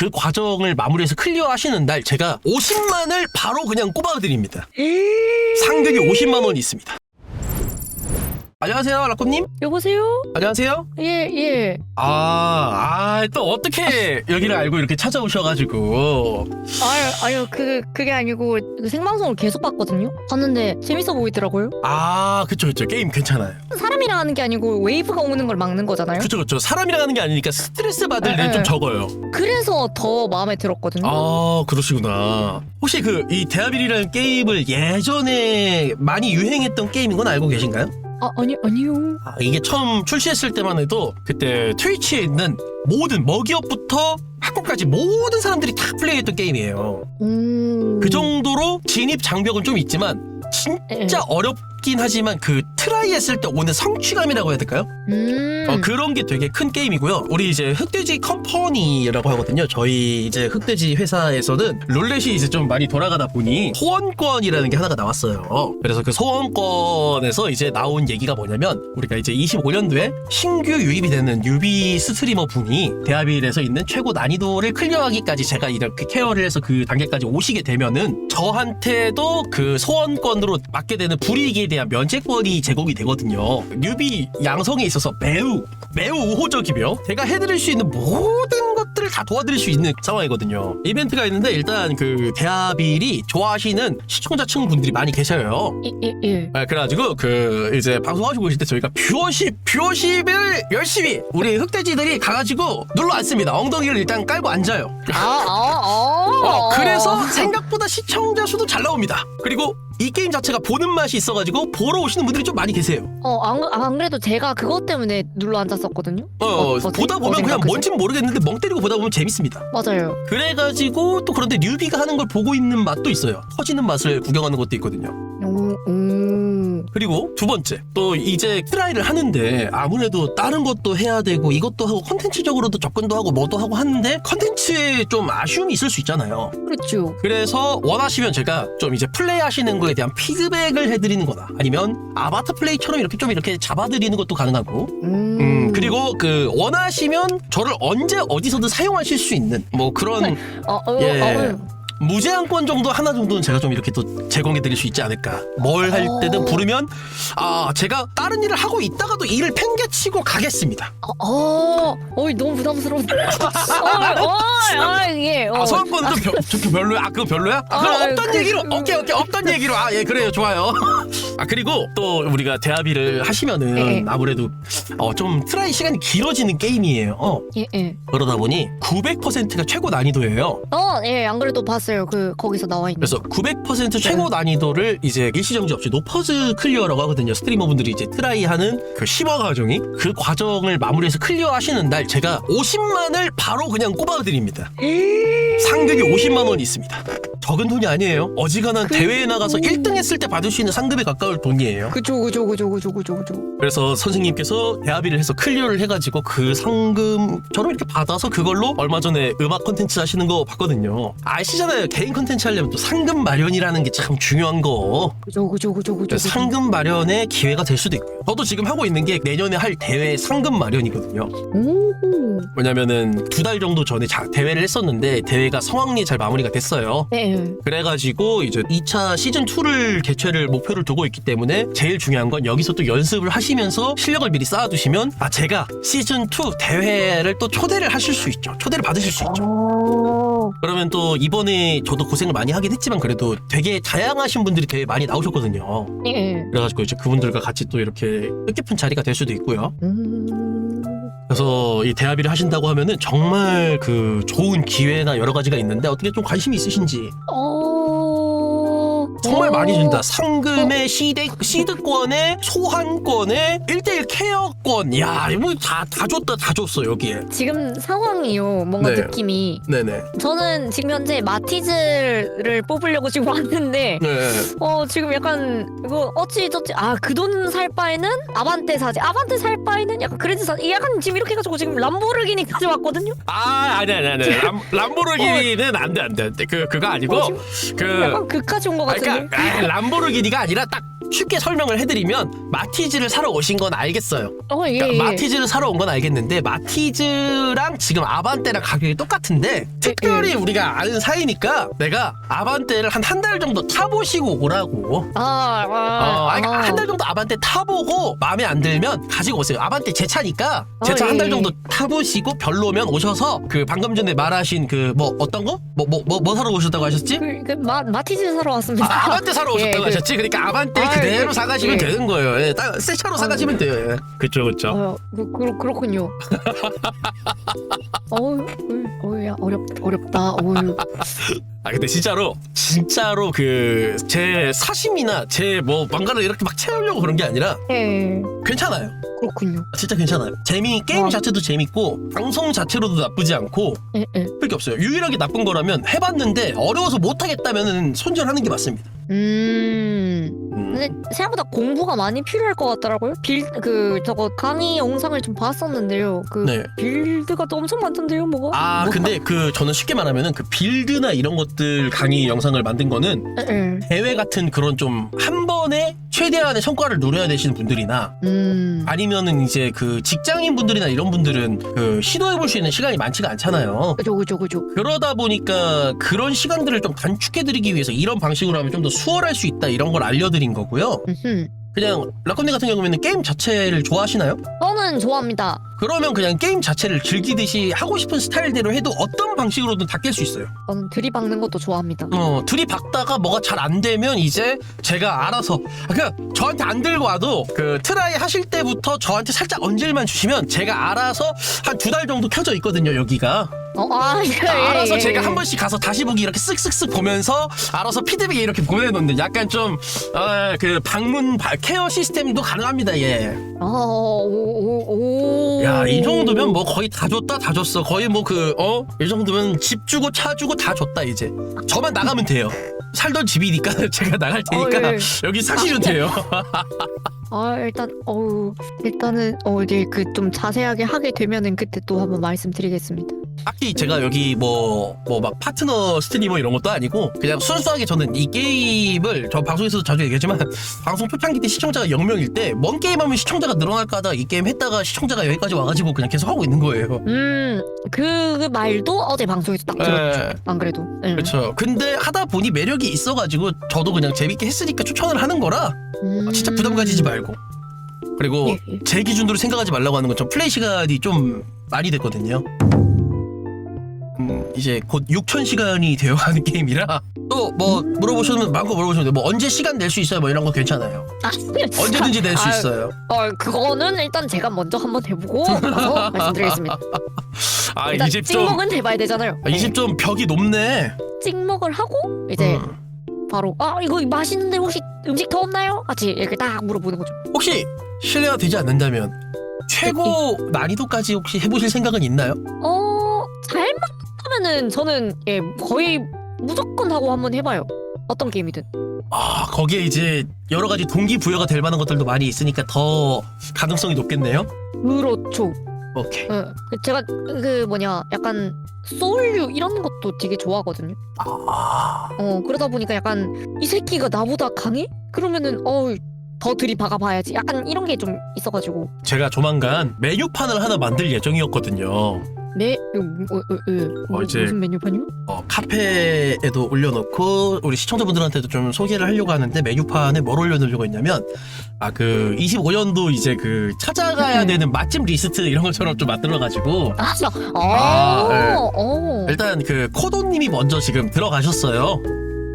그 과정을 마무리해서 클리어하시는 날 제가 50만을 바로 그냥 꼽아드립니다. 상금이 50만 원이 있습니다. 안녕하세요, 라콤님. 여보세요? 안녕하세요. 예, 예. 아, 아, 또 어떻게 여기를 알고 이렇게 찾아오셔가지고. 아유, 아유, 그, 그게 아니고, 그 생방송을 계속 봤거든요? 봤는데, 재밌어 보이더라고요? 아, 그쵸, 그쵸. 게임 괜찮아요. 사람이랑 하는 게 아니고, 웨이브가 오는 걸 막는 거잖아요? 그쵸, 그쵸. 사람이랑 하는 게 아니니까 스트레스 받을 에, 일이 좀 에. 적어요. 그래서 더 마음에 들었거든요? 아, 그러시구나. 혹시 그, 이 대하빌이라는 게임을 예전에 많이 유행했던 게임인 건 알고 계신가요? 아, 아니, 아니요. 아, 이게 처음 출시했을 때만 해도 그때 트위치에 있는 모든 먹이업부터 학교까지 모든 사람들이 다 플레이했던 게임이에요. 음. 그 정도로 진입 장벽은 좀 있지만 진짜 어렵 긴 하지만 그 트라이 했을 때 오는 성취감이라고 해야 될까요? 음. 어, 그런 게 되게 큰 게임이고요. 우리 이제 흑돼지 컴퍼니라고 하거든요. 저희 이제 흑돼지 회사에서는 룰렛이 이제 좀 많이 돌아가다 보니 소원권이라는 게 하나가 나왔어요. 그래서 그 소원권에서 이제 나온 얘기가 뭐냐면 우리가 이제 25년도에 신규 유입이 되는 유비 스트리머 분이 대하빌에서 있는 최고 난이도를 클리어하기까지 제가 이렇게 케어를 해서 그 단계까지 오시게 되면은 저한테도 그 소원권으로 맡게 되는 불이익에 대한 면제권이 제공이 되거든요. 뉴비 양성에 있어서 매우 매우 우호적이며 제가 해드릴 수 있는 모든 것들을 다 도와드릴 수 있는 상황이거든요. 이벤트가 있는데 일단 그 대하빌이 좋아하시는 시청자층 분들이 많이 계셔요. 예, 예, 예. 아, 그래가지고 그 이제 방송하시고 계실 때 저희가 뷰어십 뷰어십을 열심히 우리 흑돼지들이 가가지고 눌러 앉습니다. 엉덩이를 일단 깔고 앉아요. 아, 아, 아. 어, 그래서 생각보다 시청자 수도 잘 나옵니다. 그리고 이 게임 자체가 보는 맛이 있어가지고 보러 오시는 분들이 좀 많이 계세요. 어, 안, 안 그래도 제가 그것 때문에 눌러 앉았었거든요? 어, 어, 어, 보다 어, 보면 그냥 생각하세요? 뭔지는 모르겠는데 멍 때리고 보다 보면 재밌습니다. 맞아요. 그래가지고 또 그런데 뉴비가 하는 걸 보고 있는 맛도 있어요. 터지는 맛을 구경하는 것도 있거든요. 오, 오. 그리고 두 번째 또 이제 트라이를 하는데 아무래도 다른 것도 해야 되고 이것도 하고 컨텐츠적으로도 접근도 하고 뭐도 하고 하는데 컨텐츠에 좀 아쉬움이 있을 수 있잖아요. 그렇죠. 그래서 원하시면 제가 좀 이제 플레이 하시는 거에 대한 피드백을 해드리는 거나 아니면 아바타 플레이처럼 이렇게 좀 이렇게 잡아드리는 것도 가능하고 음. 음, 그리고 그 원하시면 저를 언제 어디서든 사용하실 수 있는 뭐 그런 어, 어, 예. 어, 무제한권 정도 하나 정도는 제가 좀 이렇게 또 제공해 드릴 수 있지 않을까. 뭘 할 때든 어. 부르면 아 제가 다른 일을 하고 있다가도 일을 팽개치고 가겠습니다. 어, 어, 어이 너무 부담스러운데. 어, 어, 아, 예. 어. 아 소환권은 좀, 별- 좀 별로야? 아 그거 별로야? 아, 그럼 아, 없던 그- 얘기로 그- 오케이 오케이 없던 얘기로 아 예 그래요 좋아요. 아 그리고 또 우리가 대합의를 하시면은 예. 아무래도 어, 좀 트라이 시간이 길어지는 게임이에요. 어, 예, 예. 그러다 보니 900%가 최고 난이도예요. 어, 예, 안 그래도 봤어요. 그 거기서 나와 있는. 그래서 900% 최고 네. 난이도를 이제 일시정지 없이 노퍼즈 클리어라고 하거든요. 스트리머분들이 이제 트라이 하는 그 심화 과정이 그 과정을 마무리해서 클리어 하시는 날 제가 50만을 바로 그냥 꼽아드립니다. 상금이 50만 원이 있습니다. 적은 돈이 아니에요. 어지간한 그- 대회에 나가서 1등 했을 때 받을 수 있는 상금에 가까울 돈이에요. 그죠, 그죠, 그죠, 그죠, 그죠, 그죠. 그래서 선생님께서 대합의를 해서 클리어를 해가지고 그 상금처럼 이렇게 받아서 그걸로 얼마 전에 음악 콘텐츠 하시는 거 봤거든요. 아시잖아요. 개인 콘텐츠 하려면 또 상금 마련이라는 게 참 중요한 거. 그죠, 그죠, 그죠, 그죠. 그래서 그죠. 상금 마련의 기회가 될 수도 있고요. 저도 지금 하고 있는 게 내년에 할 대회 상금 마련이거든요. 오. 왜냐면은 두 달 정도 전에 자- 대회를 했었는데 대회가 성황리에 잘 마무리가 됐어요. 네. 그래가지고 이제 2차 시즌 2를 개최를 목표를 두고 있기 때문에 제일 중요한 건 여기서 또 연습을 하시면서 실력을 미리 쌓아두시면 아 제가 시즌 2 대회를 또 초대를 하실 수 있죠. 초대를 받으실 수 있죠. 어. 그러면 또 이번에 저도 고생을 많이 하긴 했지만 그래도 되게 다양하신 분들이 되게 많이 나오셨거든요. 예. 그래가지고 이제 그분들과 같이 또 이렇게 뜻깊은 자리가 될 수도 있고요. 음. 그래서 이 대합의를 하신다고 하면은 정말 그 좋은 기회나 여러 가지가 있는데 어떻게 좀 관심이 있으신지 어. 정말 어. 많이 준다. 상금의 시대, 시드권에 소환권에 1대1 케어권. 야, 이거 다, 다 줬다, 다 줬어, 여기에. 지금 상황이요. 뭔가 네. 느낌이. 네네. 저는 지금 현재 마티즈를 뽑으려고 지금 왔는데 네. 어 지금 약간 이거 어찌저찌 아 그 돈 살 바에는 아반떼 사지 아반떼 살 바에는 약간 그레드 사 약간 지금 이렇게 해가지고 지금 람보르기니까지 왔거든요 아, 아니, 아니, 아니. 람, 람보르기니는 안 돼, 안 돼, 안 돼. 그, 그거 아니고, 어, 지금 그, 약간 그까지 온 것 아, 같은데 아, 람보르기니가 아니라 딱 쉽게 설명을 해드리면 마티즈를 사러 오신 건 알겠어요. 어, 예, 그러니까 예. 마티즈를 사러 온 건 알겠는데 마티즈랑 지금 아반떼랑 가격이 똑같은데 특별히 우리가 아는 사이니까 내가 아반떼를 한 한 달 정도 타보시고 오라고. 아, 어, 아, 아니, 아. 한달 정도 아반떼 타보고 마음에 안 들면 가지고 오세요. 아반떼 제 차니까 제차 어, 한달 예, 정도 타보시고 별로면 오셔서 그 방금 전에 말하신 그 뭐 어떤 거? 뭐 뭐 뭐 뭐 사러 오셨다고 하셨지? 그, 그 마, 마티즈 사러 왔습니다. 아, 아반떼 사러 예, 오셨다고 그- 하셨지? 그러니까 아반떼 아, 그대로 그- 사가시면 예. 되는 거예요. 예, 딱 새 차로 사가시면 돼요. 예. 그쵸 그쵸. 어, 그, 그, 그렇군요. 어우, 어우, 야, 어렵, 어렵다. 어우, 아 근데 진짜로 진짜로 그 제 사심이나 제 뭐 뭔가를 이렇게 막 채우려고 그런 게 아니라 예, 괜찮아요. 그렇군요. 진짜 괜찮아요. 재미 게임 와. 자체도 재밌고 방송 자체로도 나쁘지 않고 예, 예. 그게 없어요. 유일하게 나쁜 거라면 해봤는데 어려워서 못하겠다면은 손절하는 게 맞습니다. 음. 음. 근데 생각보다 공부가 많이 필요할 것 같더라고요. 빌, 그, 저거 강의 영상을 좀 봤었는데요. 그, 네. 빌드가 또 엄청 많던데요, 뭐가? 아 뭐- 근데 그 저는 쉽게 말하면은 그 빌드나 이런 것들 강의 영상을 만든 거는. 대회 같은 그런 좀 한 번에 최대한의 성과를 노려야 되시는 분들이나 음. 아니면은 이제 그 직장인 분들이나 이런 분들은 그 시도해 볼 수 있는 시간이 많지가 않잖아요. 그죠, 그죠, 그죠. 그러다 보니까 그런 시간들을 좀 단축해 드리기 위해서 이런 방식으로 하면 좀 더 수월할 수 있다 이런 걸 알려드린 거고요. 음흠. 그냥 라콘님 같은 경우에는 게임 자체를 좋아하시나요? 저는 좋아합니다. 그러면 그냥 게임 자체를 즐기듯이 하고 싶은 스타일대로 해도 어떤 방식으로든 다 깰 수 있어요. 저는 들이박는 것도 좋아합니다. 어, 둘이 박다가 뭐가 잘 안 되면 이제 제가 알아서 아, 그냥 저한테 안 들고 와도 그 트라이 하실 때부터 저한테 살짝 언질만 주시면 제가 알아서 한 두 달 정도 켜져 있거든요 여기가 어, 아, 예, 알아서 예, 제가 예. 한 번씩 가서 다시 보기 이렇게 쓱쓱쓱 보면서 알아서 피드백 이렇게 보내놓는 약간 좀 그 방문 바- 케어 시스템도 가능합니다 예. 아, 오, 오, 오. 야 이 정도면 뭐 거의 다 줬다 다 줬어 거의 뭐 그 어 이 정도면 집 주고 차 주고 다 줬다 이제 저만 나가면 돼요 살던 집이니까 제가 나갈 테니까 어, 예. 여기 사시면 돼요 아, 일단, 어우, 일단은, 어, 이제 그 좀 자세하게 하게 되면은 그때 또 한번 말씀드리겠습니다. 딱히 제가 여기 뭐 뭐 막 파트너 스트리머 이런 것도 아니고 그냥 순수하게 저는 이 게임을 저 방송에서도 자주 얘기하지만 방송 초창기 때 시청자가 0명일 때뭔 게임 하면 시청자가 늘어날까 하다 이 게임 했다가 시청자가 여기까지 와가지고 그냥 계속 하고 있는 거예요 음, 그 말도 어제 방송에서 딱 들었죠. 예. 안 그래도. 예. 그렇죠 근데 하다 보니 매력이 있어가지고 저도 그냥 재밌게 했으니까 추천을 하는 거라 음. 진짜 부담 가지지 말고 그리고 예, 예. 제 기준으로 생각하지 말라고 하는 건 좀 플레이 시간이 좀 많이 됐거든요. 음, 이제 곧 6천 시간이 되어가는 게임이라 또 뭐 물어보시면 마음껏 물어보시면 돼요. 뭐 언제 시간 낼 수 있어요? 뭐 이런 거 괜찮아요. 아, 언제든지 낼 수 아유, 있어요. 어, 그거는 일단 제가 먼저 한번 해보고 말씀드리겠습니다. 아 일단 이 집좀이 찍먹은 해봐야 되잖아요. 집좀 벽이 높네. 찍먹을 하고 이제 음. 바로 아 이거 맛있는데 혹시 음식 더 없나요? 같이 이렇게 딱 물어보는 거죠. 혹시 실례가 되지 않는다면 최고 난이도까지 혹시 해보실 생각은 있나요? 어 하면은 저는 예 거의 무조건 하고 한번 해봐요. 어떤 게임이든. 아 거기에 이제 여러 가지 동기 부여가 될 만한 것들도 많이 있으니까 더 가능성이 높겠네요. 그렇죠. 오케이. 예. 그 제가 그 뭐냐 약간 소울류 이런 것도 되게 좋아하거든요. 아. 어 그러다 보니까 약간 이 새끼가 나보다 강해? 그러면은 어더 들이박아 봐야지. 약간 이런 게 좀 있어가지고 제가 조만간 메뉴판을 하나 만들 예정이었거든요. 메 어, 어, 어, 어, 어, 이제- 무슨 메뉴판이요? 어, 카페에도 올려놓고 우리 시청자분들한테도 좀 소개를 하려고 하는데 메뉴판에 뭘 올려놓으려고 했냐면 아 그 25년도 이제 그 찾아가야 음. 되는 맛집 리스트 이런 것처럼 좀 만들어가지고 아, 저, 아, 네. 어, 어, 일단 그 코도님이 먼저 지금 들어가셨어요.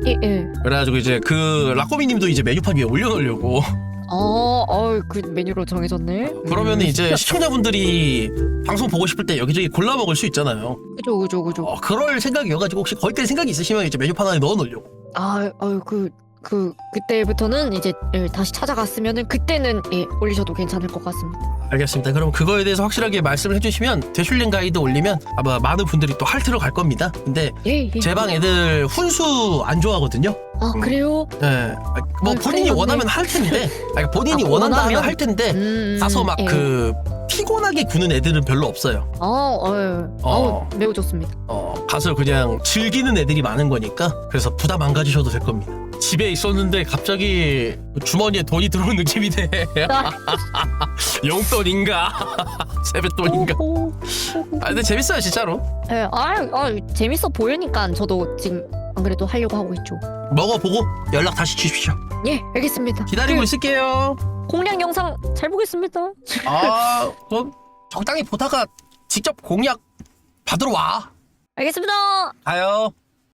예, 예. 그래가지고 이제 그 라꼬미님도 이제 메뉴판 위에 올려놓으려고 어, 어, 그 메뉴로 정해졌네. 그러면 음. 이제 시청자분들이 방송 보고 싶을 때 여기저기 골라 먹을 수 있잖아요. 그죠, 그죠, 그죠. 어, 그럴 생각이어가지고 혹시 거기까지 생각이 있으시면 이제 메뉴판 안에 넣어놓으려고. 아, 아유, 그, 그 그때부터는 이제 예, 다시 찾아갔으면은 그때는 예, 올리셔도 괜찮을 것 같습니다. 알겠습니다. 그럼 그거에 대해서 확실하게 말씀을 해주시면 대슐랭 가이드 올리면 아마 많은 분들이 또 할트로 갈 겁니다. 근데 예, 예. 제 방 애들 훈수 안 좋아하거든요. 아, 그래요? 네. 아, 뭐 아, 본인이 그래요? 원하면 할 텐데, 아니, 본인이 아, 원한다 원하면? 하면 할 텐데 음, 가서 막 예. 그 피곤하게 구는 애들은 별로 없어요. 어, 어, 어. 어. 매우 좋습니다. 어, 가서 그냥 즐기는 애들이 많은 거니까 그래서 부담 안 가지셔도 될 겁니다. 집에 있었는데 갑자기 주머니에 돈이 들어온 느낌이네. 용돈인가? 세뱃돈인가? 오, 오, 오. 아 근데 재밌어요 진짜로. 예, 아, 아, 재밌어 보이니까 저도 지금 안 그래도 하려고 하고 있죠. 먹어보고 연락 다시 주십시오. 예, 알겠습니다. 기다리고 그 있을게요. 공략 영상 잘 보겠습니다. 아, 그럼 적당히 보다가 직접 공약 받으러 와. 알겠습니다. 가요.